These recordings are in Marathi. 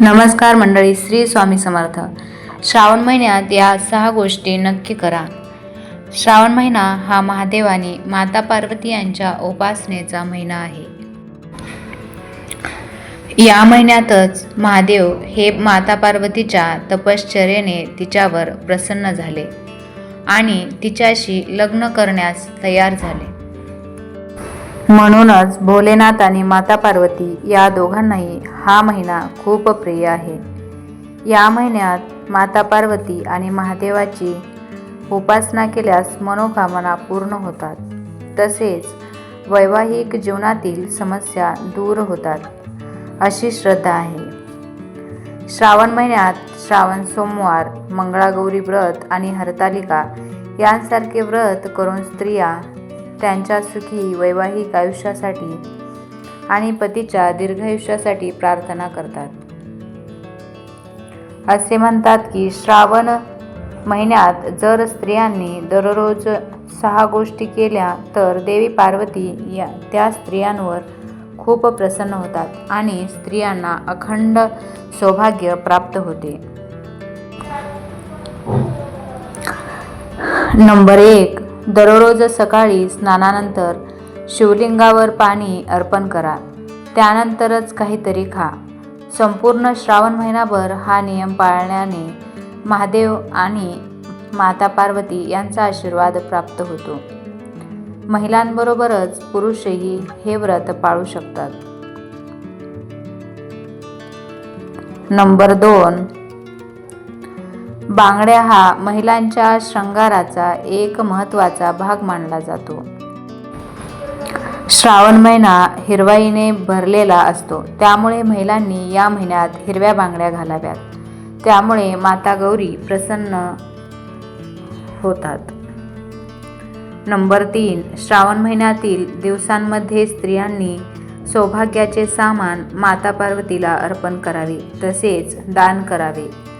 नमस्कार मंडळी श्री स्वामी समर्थ. श्रावण महिन्यात या सहा गोष्टी नक्की करा. श्रावण महिना हा महादेव आणि माता पार्वती यांच्या उपासनेचा महिना आहे. या महिन्यातच महादेव हे माता पार्वतीच्या तपश्चर्येने तिच्यावर प्रसन्न झाले आणि तिच्याशी लग्न करण्यास तयार झाले. म्हणूनच भोलेनाथ आणि माता पार्वती या दोघांनाही हा महिना खूप प्रिय आहे. या महिन्यात माता पार्वती आणि महादेवाची उपासना केल्यास मनोकामना पूर्ण होतात. तसेच वैवाहिक जीवनातील समस्या दूर होतात अशी श्रद्धा आहे. श्रावण महिन्यात श्रावण सोमवार मंगळागौरी व्रत आणि हरतालिका यांसारखे व्रत करून स्त्रिया त्यांच्या सुखी वैवाहिक आयुष्यासाठी आणि पतीच्या दीर्घायुष्यासाठी प्रार्थना करतात. असे म्हणतात की श्रावण महिन्यात जर स्त्रियांनी दररोज सहा गोष्टी केल्या तर देवी पार्वती या त्या स्त्रियांवर खूप प्रसन्न होतात आणि स्त्रियांना अखंड सौभाग्य प्राप्त होते. नंबर एक दररोज सकाळी स्नानानंतर शिवलिंगावर पाणी अर्पण करा. त्यानंतरच काहीतरी खा. संपूर्ण श्रावण महिनाभर हा नियम पाळण्याने महादेव आणि माता पार्वती यांचा आशीर्वाद प्राप्त होतो. महिलांबरोबरच पुरुषही हे व्रत पाळू शकतात. नंबर दोन. बांगड्या हा महिलांच्या शृंगाराचा एक महत्त्वाचा भाग मानला जातो. श्रावण महिना हिरवाईने भरलेला असतो. त्यामुळे महिलांनी या महिन्यात हिरव्या बांगड्या घालाव्यात. त्यामुळे माता गौरी प्रसन्न होतात. नंबर तीन. श्रावण महिन्यातील दिवसांमध्ये स्त्रियांनी सौभाग्याचे सामान माता पार्वतीला अर्पण करावे तसेच दान करावे.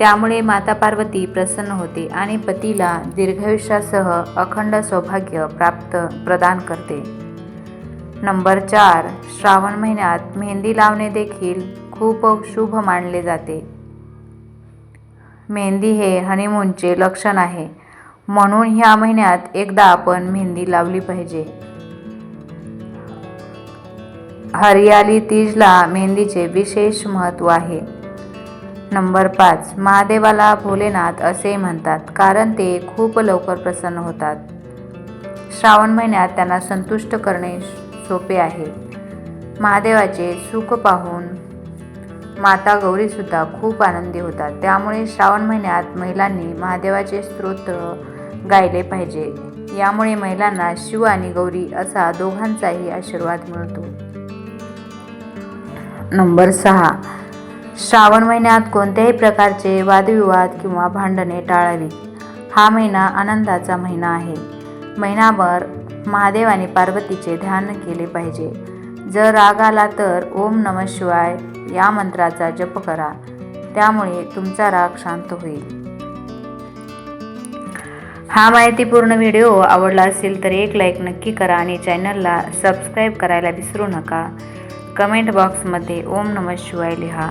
त्यामुळे माता पार्वती प्रसन्न होते आणि पतीला दीर्घायुष्यासह अखंड सौभाग्य प्राप्त प्रदान करते. नंबर चार. श्रावण महिन्यात मेहंदी लावणे देखील खूप शुभ मानले जाते. मेहंदी हे हनीमूनचे लक्षण आहे. म्हणून ह्या महिन्यात एकदा आपण मेहंदी लावली पाहिजे. हरियाली तीजला मेहंदीचे विशेष महत्त्व आहे. नंबर पाच महादेवाला भोलेनाथ असे म्हणतात कारण ते खूप लवकर प्रसन्न होतात. श्रावण महिन्यात त्यांना संतुष्ट करणे सोपे आहे. महादेवाचे सुख पाहून माता गौरीसुद्धा खूप आनंदी होतात. त्यामुळे श्रावण महिन्यात महिलांनी महादेवाचे स्तोत्र गायले पाहिजे. यामुळे महिलांना शिव आणि गौरी असा दोघांचाही आशीर्वाद मिळतो. नंबर सहा श्रावण महिन्यात कोणत्याही प्रकारचे वादविवाद किंवा भांडणे टाळावी हा महिना आनंदाचा महिना आहे. महिनाभर महादेव आणि पार्वतीचे ध्यान केले पाहिजे. जर राग आला तर ओम नम शिवाय या मंत्राचा जप करा. त्यामुळे तुमचा राग शांत होईल. हा माहितीपूर्ण व्हिडिओ आवडला असेल तर एक लाईक नक्की करा आणि चॅनलला सबस्क्राईब करायला विसरू नका. कमेंट बॉक्समध्ये ओम नम शिवाय लिहा.